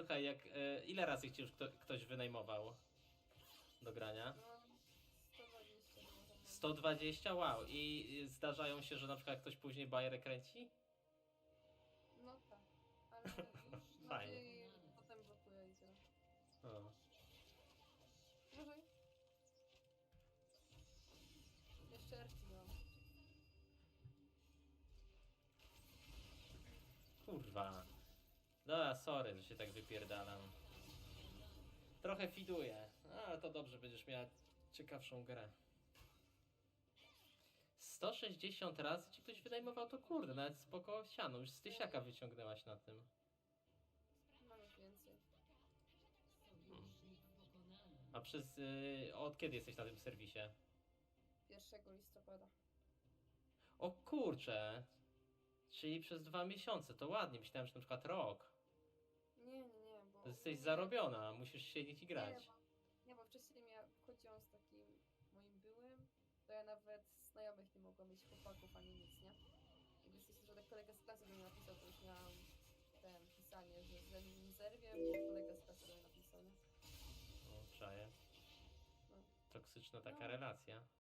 słuchaj, jak, e, ile razy cię już kto, ktoś wynajmował do grania? No, 120 może. 120? Wow. I zdarzają się, że na przykład ktoś później bajerę kręci? No tak, ale już Fajnie. bardziej potem blokuje i tyle. O. Uważaj. Jeszcze Erki mam. Kurwa. Dobra, sorry, że się tak wypierdalam. Trochę fiduję, ale to dobrze, będziesz miała ciekawszą grę. 160 razy ci ktoś wynajmował, to kurde, nawet spoko siano, już z tysiaka wyciągnęłaś na tym. Mam już więcej. A przez... Y, od kiedy jesteś na tym serwisie? 1 listopada. O kurcze! Czyli przez dwa miesiące, to ładnie, myślałem, że na przykład rok. Jesteś nie, zarobiona, musisz siedzieć i Nie, grać. bo, nie, bo wcześniej ja chodziłam z takim moim byłym, to ja nawet znajomych nie mogłam mieć chłopaków ani nic, nie? Jakby jesteś, że tak kolega z klasy do mnie napisał, to już miałam ten pisanie, że ze nie zerwie, bo kolega z klasy do mnie napisał, nie? O, czaję. No. Toksyczna taka No. relacja.